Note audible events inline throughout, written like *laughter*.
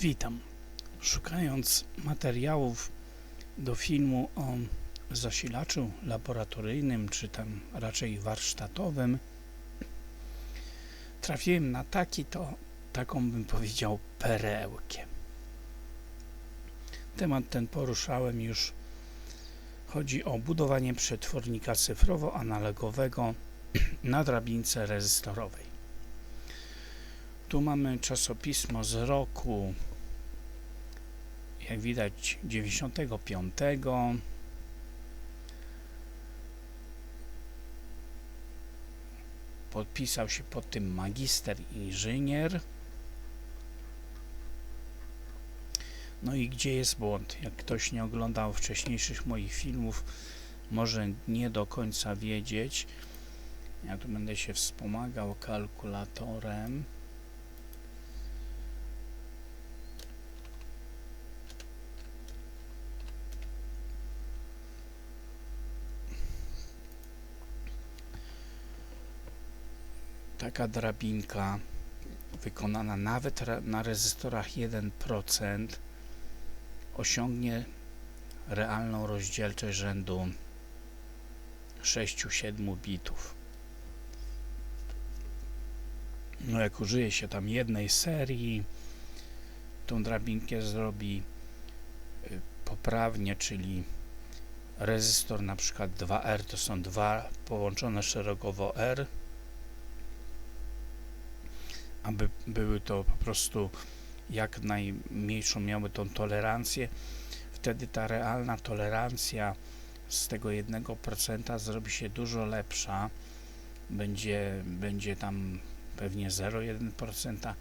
Witam. Szukając materiałów do filmu o zasilaczu laboratoryjnym, czy tam raczej warsztatowym, trafiłem na taki to, taką bym powiedział, perełkę. Temat ten poruszałem już. Chodzi o budowanie przetwornika cyfrowo-analogowego na drabince rezystorowej. Tu mamy czasopismo z roku, jak widać, 95. Podpisał się pod tym magister inżynier. No i gdzie jest błąd? Jak ktoś nie oglądał wcześniejszych moich filmów, może nie do końca wiedzieć. Ja tu będę się wspomagał kalkulatorem. Taka drabinka wykonana nawet na rezystorach 1% osiągnie realną rozdzielczość rzędu 6-7 bitów. No jak użyje się tam jednej serii, tą drabinkę zrobi y, poprawnie, czyli rezystor na przykład 2R to są dwa połączone szerokowo R aby były to po prostu jak najmniejszą miały tą tolerancję, wtedy ta realna tolerancja z tego 1% zrobi się dużo lepsza. Będzie, będzie tam pewnie 0,1%.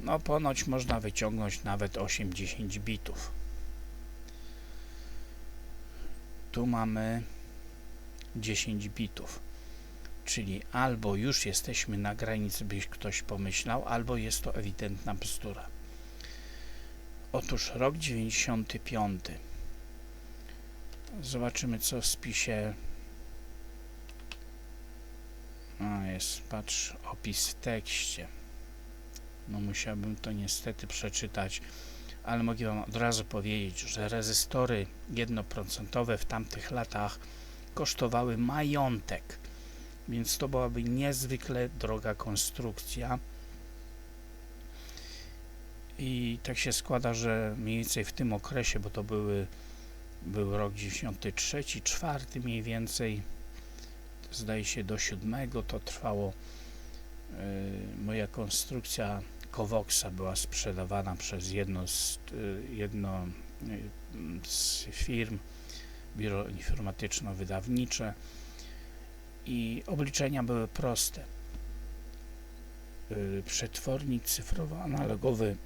No ponoć można wyciągnąć nawet 8-10 bitów. Tu mamy 10 bitów czyli albo już jesteśmy na granicy, by ktoś pomyślał, albo jest to ewidentna bzdura. Otóż rok 95. Zobaczymy, co w spisie. A, jest, patrz, opis w tekście. No, musiałbym to niestety przeczytać, ale mogę Wam od razu powiedzieć, że rezystory jednoprocentowe w tamtych latach kosztowały majątek więc to byłaby niezwykle droga konstrukcja. I tak się składa, że mniej więcej w tym okresie, bo to były, był rok 93, 4 mniej więcej, zdaje się do 7 to trwało. Yy, moja konstrukcja Covoxa była sprzedawana przez jedno z, yy, jedno yy, z firm, biuro informatyczno-wydawnicze i obliczenia były proste. Y, przetwornik cyfrowo-analogowy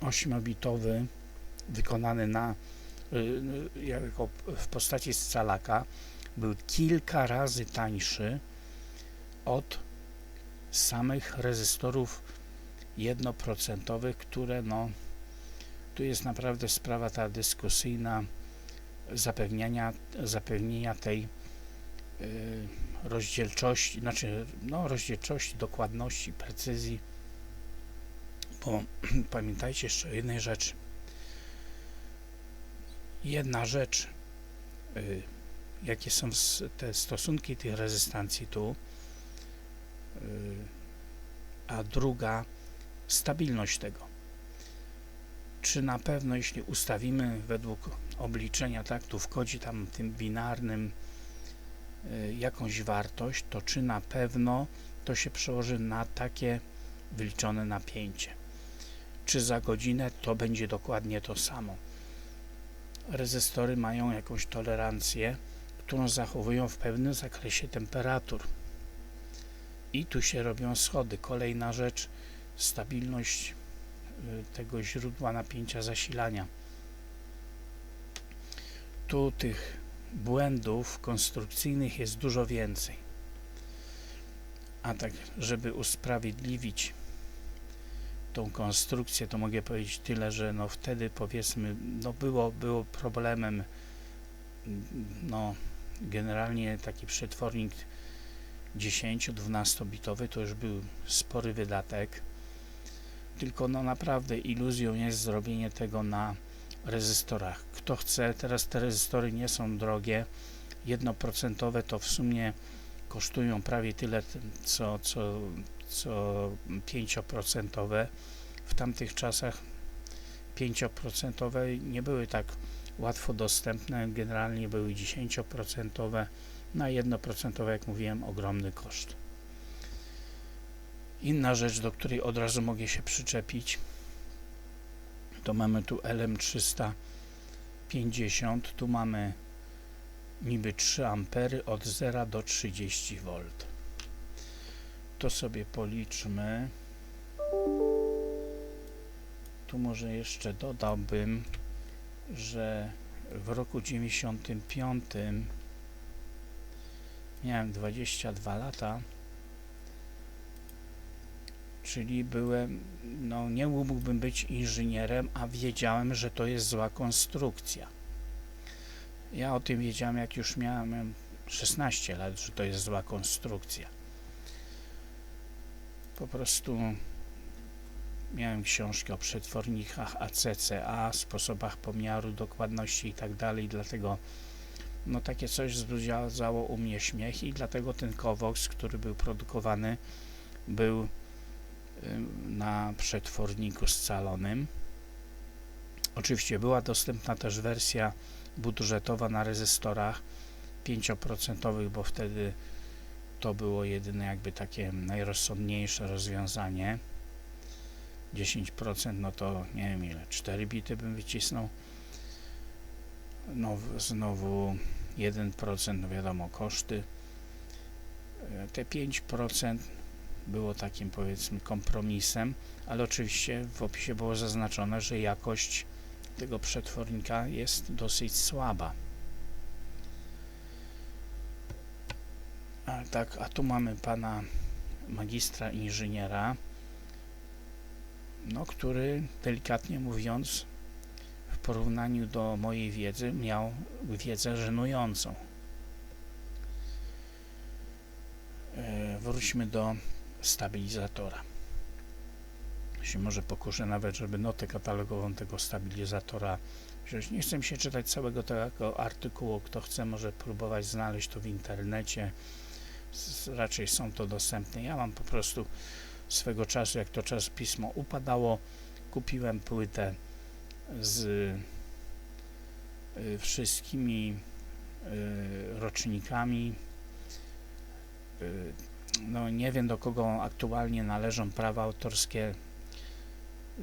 8-bitowy *clears throat* wykonany na y, y, jako w postaci scalaka był kilka razy tańszy od samych rezystorów jednoprocentowych, które no tu jest naprawdę sprawa ta dyskusyjna zapewniania, zapewnienia tej rozdzielczości, znaczy no, rozdzielczości, dokładności, precyzji, bo *clears throat* pamiętajcie jeszcze o jednej rzeczy. Jedna rzecz, y, jakie są te stosunki tych rezystancji tu, y, a druga stabilność tego. Czy na pewno, jeśli ustawimy według obliczenia, tak, tu w kodzie tam tym binarnym, jakąś wartość, to czy na pewno to się przełoży na takie wyliczone napięcie. Czy za godzinę to będzie dokładnie to samo. Rezystory mają jakąś tolerancję, którą zachowują w pewnym zakresie temperatur. I tu się robią schody. Kolejna rzecz, stabilność y, tego źródła napięcia zasilania. Tu tych błędów konstrukcyjnych jest dużo więcej. A tak, żeby usprawiedliwić tą konstrukcję, to mogę powiedzieć tyle, że no wtedy powiedzmy, no było, było problemem no generalnie taki przetwornik 10-12 bitowy to już był spory wydatek. Tylko no naprawdę iluzją jest zrobienie tego na rezystorach. Kto chce, teraz te rezystory nie są drogie, jednoprocentowe to w sumie kosztują prawie tyle co, co, co 5% w tamtych czasach 5% nie były tak łatwo dostępne, generalnie były 10%, na 1% jak mówiłem ogromny koszt. Inna rzecz, do której od razu mogę się przyczepić, to mamy tu LM350, tu mamy niby 3 ampery od 0 do 30 V. To sobie policzmy. Tu może jeszcze dodałbym, że w roku 95 miałem 22 lata czyli byłem, no nie mógłbym być inżynierem, a wiedziałem, że to jest zła konstrukcja. Ja o tym wiedziałem, jak już miałem 16 lat, że to jest zła konstrukcja. Po prostu miałem książkę o przetwornikach ACCA, sposobach pomiaru, dokładności i tak dalej, dlatego no takie coś wzbudzało u mnie śmiech i dlatego ten Kovox, który był produkowany, był na przetworniku scalonym. Oczywiście była dostępna też wersja budżetowa na rezystorach 5%, bo wtedy to było jedyne jakby takie najrozsądniejsze rozwiązanie. 10% no to nie wiem ile, 4 bity bym wycisnął. No znowu 1% no wiadomo koszty. E, te 5% było takim powiedzmy kompromisem, ale oczywiście w opisie było zaznaczone, że jakość tego przetwornika jest dosyć słaba. A, tak, a tu mamy pana magistra inżyniera, no, który delikatnie mówiąc w porównaniu do mojej wiedzy miał wiedzę żenującą. E, wróćmy do stabilizatora. Się może pokuszę nawet, żeby notę katalogową tego stabilizatora wziąć. Nie chcę się czytać całego tego artykułu. Kto chce, może próbować znaleźć to w internecie. Raczej są to dostępne. Ja mam po prostu swego czasu, jak to czas pismo upadało, kupiłem płytę z y, wszystkimi y, rocznikami y, no nie wiem do kogo aktualnie należą prawa autorskie. Y,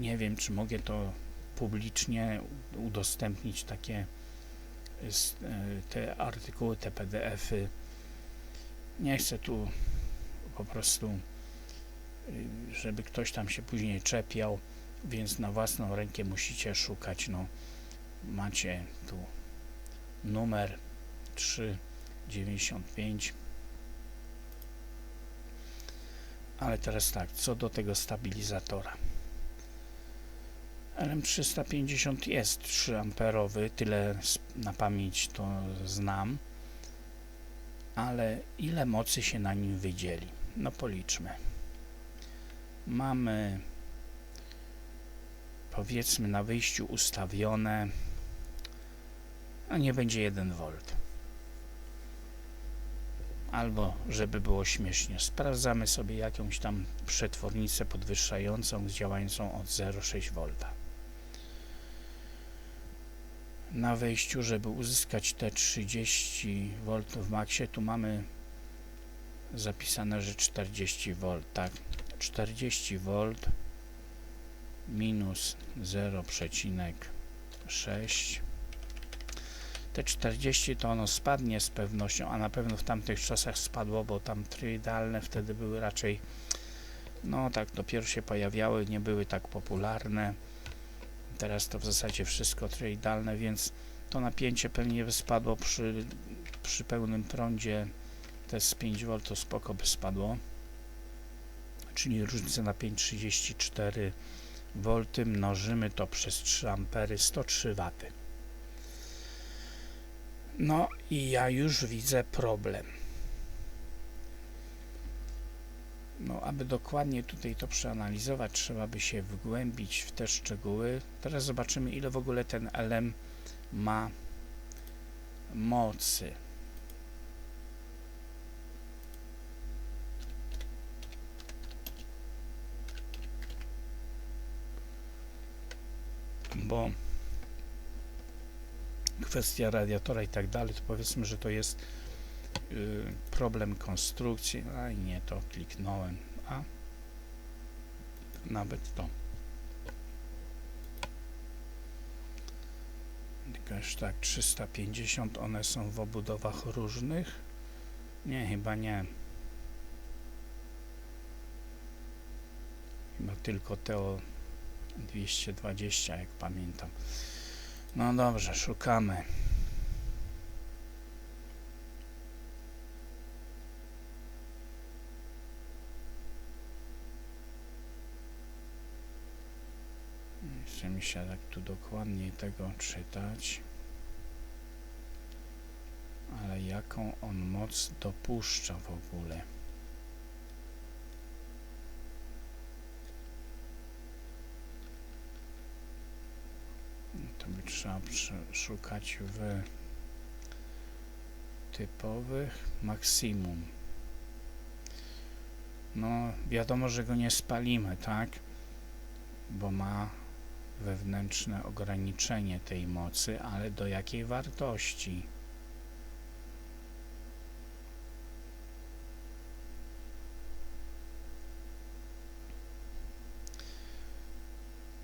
nie wiem czy mogę to publicznie udostępnić takie y, te artykuły, te pdf-y nie chcę tu po prostu y, żeby ktoś tam się później czepiał więc na własną rękę musicie szukać. No macie tu numer 395 Ale teraz tak, co do tego stabilizatora. LM350 jest 3 amperowy, tyle na pamięć to znam, ale ile mocy się na nim wydzieli? No policzmy. Mamy powiedzmy na wyjściu ustawione, a nie będzie 1 V albo żeby było śmiesznie. Sprawdzamy sobie jakąś tam przetwornicę podwyższającą działającą od 0,6 V na wejściu, żeby uzyskać te 30 V w maksie, tu mamy zapisane, że 40 V, tak, 40 V minus 0,6 te 40 to ono spadnie z pewnością, a na pewno w tamtych czasach spadło, bo tam tryidalne wtedy były raczej no tak dopiero się pojawiały, nie były tak popularne. Teraz to w zasadzie wszystko tryidalne, więc to napięcie pewnie spadło przy, przy pełnym prądzie. Te z 5V to spoko by spadło. Czyli różnica na 5,34 V mnożymy to przez 3 ampery 103 W no i ja już widzę problem. No, aby dokładnie tutaj to przeanalizować, trzeba by się wgłębić w te szczegóły. Teraz zobaczymy, ile w ogóle ten LM ma mocy. Bo kwestia radiatora i tak dalej, to powiedzmy, że to jest y, problem konstrukcji. A nie to kliknąłem, a nawet to. Jakaś tak 350, one są w obudowach różnych. Nie, chyba nie. Chyba tylko te o 220, jak pamiętam. No dobrze, szukamy. Chce mi się tak tu dokładniej tego czytać. Ale jaką on moc dopuszcza w ogóle? No To by trzeba szukać w typowych maksimum. No, wiadomo, że go nie spalimy, tak? Bo ma wewnętrzne ograniczenie tej mocy, ale do jakiej wartości?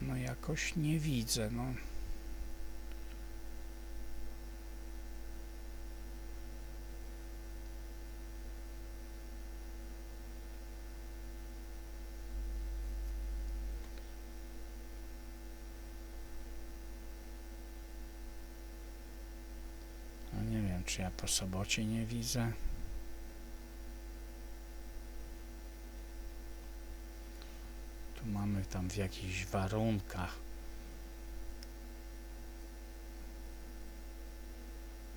No jakoś nie widzę, no. No nie wiem, czy ja po sobocie nie widzę. Tu mamy tam w jakichś warunkach.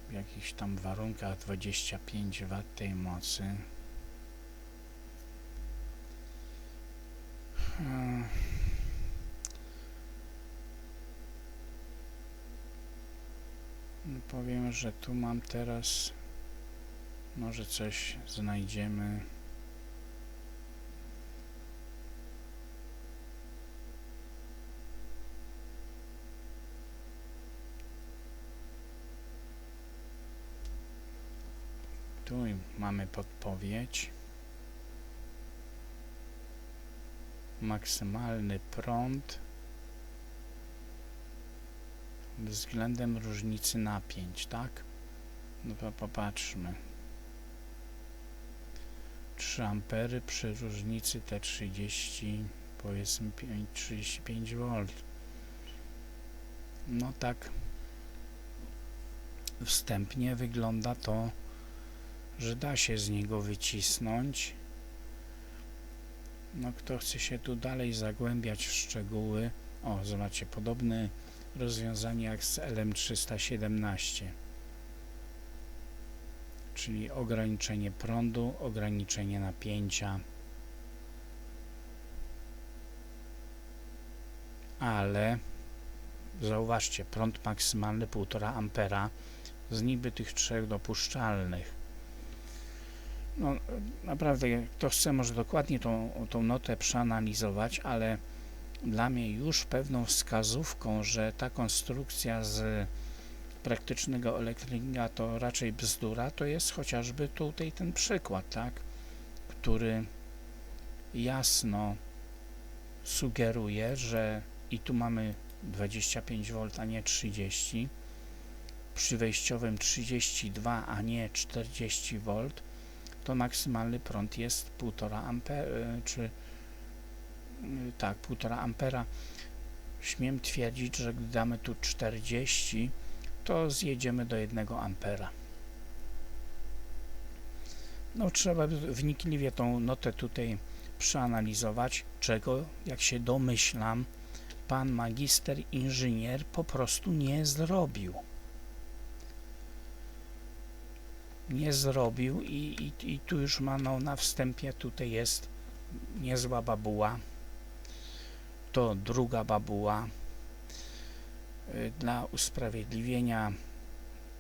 W jakichś tam warunkach 25 W tej mocy. Hmm. Powiem, że tu mam teraz może coś znajdziemy. Tu mamy podpowiedź. Maksymalny prąd względem różnicy napięć, tak? No popatrzmy. 3 ampery przy różnicy T30 powiedzmy 5, 35 V. No tak wstępnie wygląda to, że da się z niego wycisnąć. No kto chce się tu dalej zagłębiać w szczegóły, o zobaczcie, podobne rozwiązanie jak z LM317 czyli ograniczenie prądu, ograniczenie napięcia. Ale zauważcie, prąd maksymalny 1,5 ampera z niby tych trzech dopuszczalnych. No naprawdę, kto chce może dokładnie tą, tą notę przeanalizować, ale dla mnie już pewną wskazówką, że ta konstrukcja z praktycznego elektryka to raczej bzdura, to jest chociażby tutaj ten przykład, tak, który jasno sugeruje, że i tu mamy 25V, a nie 30, przy wejściowym 32, a nie 40V, to maksymalny prąd jest 1,5 ampera, czy tak, 1,5 ampera. Śmiem twierdzić, że gdy damy tu 40, to zjedziemy do 1 ampera. No trzeba wnikliwie tą notę tutaj przeanalizować, czego, jak się domyślam, pan magister inżynier po prostu nie zrobił. Nie zrobił i, i, i tu już ma no, na wstępie tutaj jest niezła babuła. To druga babuła. Y, Dla usprawiedliwienia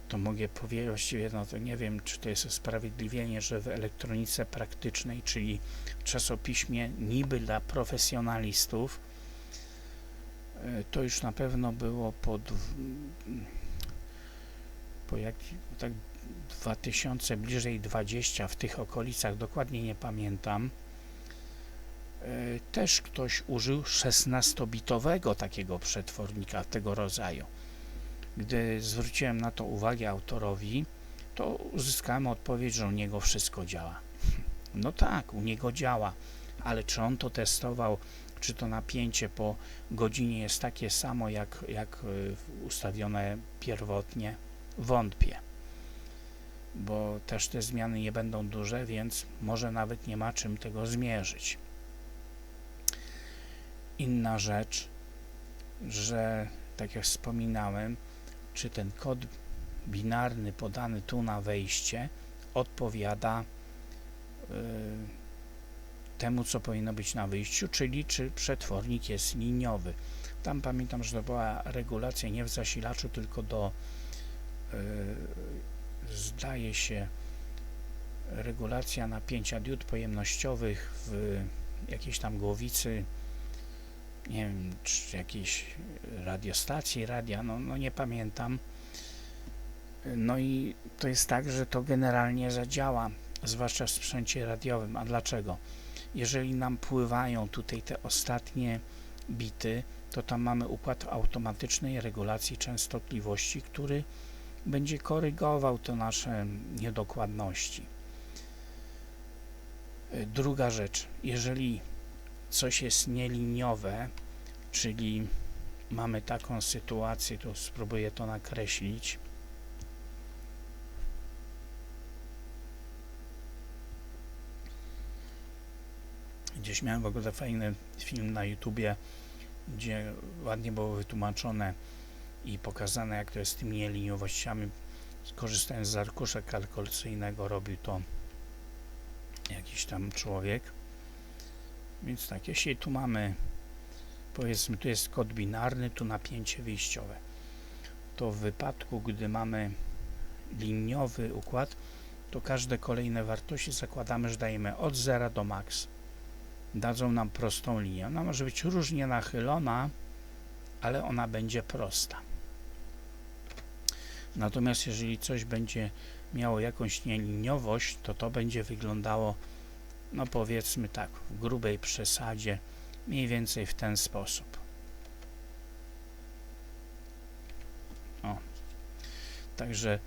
to mogę powiedzieć, właściwie no to nie wiem, czy to jest usprawiedliwienie, że w elektronice praktycznej, czyli czasopiśmie niby dla profesjonalistów, y, to już na pewno było pod po jak tak 2000, bliżej 20 w tych okolicach, dokładnie nie pamiętam. Y, Też ktoś użył 16-bitowego takiego przetwornika tego rodzaju. Gdy zwróciłem na to uwagę autorowi, to uzyskałem odpowiedź, że u niego wszystko działa. *laughs* No tak, u niego działa, ale czy on to testował, czy to napięcie po godzinie jest takie samo jak, jak y, ustawione pierwotnie? Wątpię, bo też te zmiany nie będą duże, więc może nawet nie ma czym tego zmierzyć. Inna rzecz, że tak jak wspominałem, czy ten kod binarny podany tu na wejście odpowiada y, temu, co powinno być na wyjściu, czyli czy przetwornik jest liniowy. Tam pamiętam, że to była regulacja nie w zasilaczu, tylko do y, zdaje się regulacja napięcia diod pojemnościowych w jakiejś tam głowicy nie wiem, czy jakiejś radiostacji, radia, no, no nie pamiętam. No i to jest tak, że to generalnie zadziała, zwłaszcza w sprzęcie radiowym. A dlaczego? Jeżeli nam pływają tutaj te ostatnie bity, to tam mamy układ automatycznej regulacji częstotliwości, który będzie korygował te nasze niedokładności. Druga rzecz, jeżeli coś jest nieliniowe, czyli mamy taką sytuację, tu spróbuję to nakreślić. Gdzieś miałem w ogóle fajny film na YouTubie, gdzie ładnie było wytłumaczone i pokazane, jak to jest z tymi nieliniowościami. Skorzystając z arkusza kalkulacyjnego, robił to jakiś tam człowiek. Więc tak, jeśli tu mamy, powiedzmy, tu jest kod binarny, tu napięcie wyjściowe, to w wypadku, gdy mamy liniowy układ, to każde kolejne wartości zakładamy, że dajemy od 0 do max. Dadzą nam prostą linię. Ona może być różnie nachylona, ale ona będzie prosta. Natomiast jeżeli coś będzie miało jakąś nieliniowość, to to będzie wyglądało no powiedzmy tak, w grubej przesadzie, mniej więcej w ten sposób. O. Także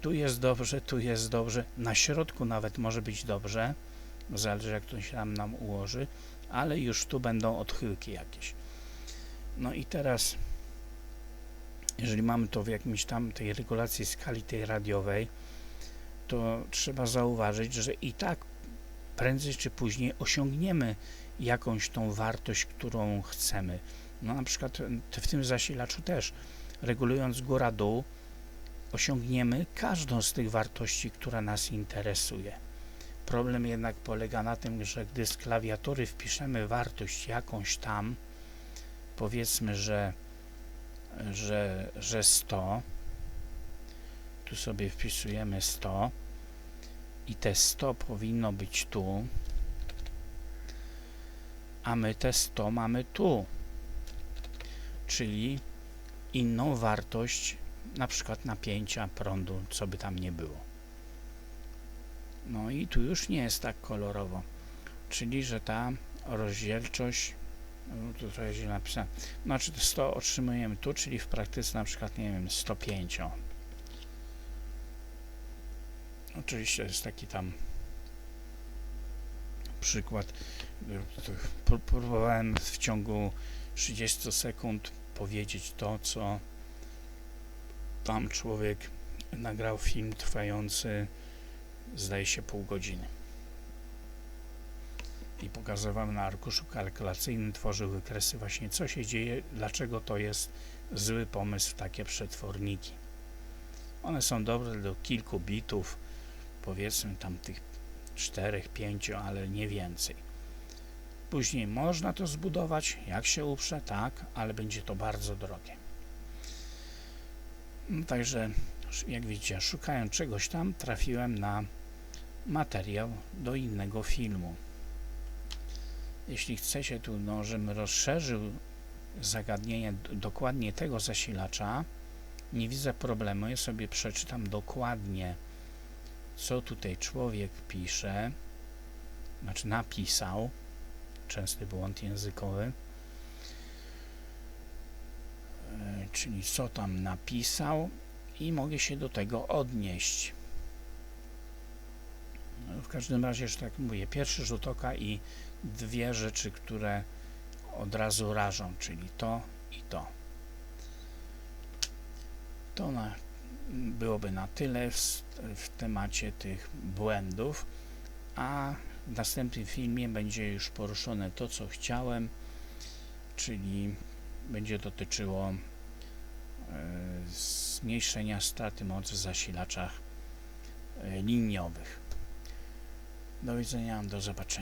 tu jest dobrze, tu jest dobrze, na środku nawet może być dobrze, zależy jak to się tam nam ułoży, ale już tu będą odchyłki jakieś. No i teraz, jeżeli mamy to w jakimś tam tej regulacji skali tej radiowej, to trzeba zauważyć, że i tak prędzej czy później osiągniemy jakąś tą wartość, którą chcemy. No na przykład w tym zasilaczu też, regulując góra-dół, osiągniemy każdą z tych wartości, która nas interesuje. Problem jednak polega na tym, że gdy z klawiatury wpiszemy wartość jakąś tam, powiedzmy, że, że, że 100, tu sobie wpisujemy 100, i te 100 powinno być tu, a my te 100 mamy tu, czyli inną wartość, na przykład napięcia prądu, co by tam nie było. No i tu już nie jest tak kolorowo, czyli że ta rozdzielczość, no tu trochę źle napisane, znaczy 100 otrzymujemy tu, czyli w praktyce na przykład, nie wiem, 105, Oczywiście jest taki tam przykład. Próbowałem w ciągu 30 sekund powiedzieć to, co tam człowiek nagrał film trwający zdaje się pół godziny. I pokazywał na arkuszu kalkulacyjnym, tworzył wykresy właśnie co się dzieje, dlaczego to jest zły pomysł takie przetworniki. One są dobre do kilku bitów, powiedzmy tam tych czterech, pięciu, ale nie więcej. Później można to zbudować, jak się uprze, tak, ale będzie to bardzo drogie. No, także, jak widzicie, szukając czegoś tam, trafiłem na materiał do innego filmu. Jeśli chcecie tu, no, żebym rozszerzył zagadnienie dokładnie tego zasilacza, nie widzę problemu. Ja sobie przeczytam dokładnie, co tutaj człowiek pisze, znaczy napisał, częsty błąd językowy, E, czyli co tam napisał i mogę się do tego odnieść. No, w każdym razie, że tak mówię, pierwszy rzut oka i dwie rzeczy, które od razu rażą, czyli to i to. To na, byłoby na tyle w, w temacie tych błędów, a w następnym filmie będzie już poruszone to, co chciałem, czyli będzie dotyczyło e, zmniejszenia straty mocy w zasilaczach e, liniowych. Do widzenia, do zobaczenia.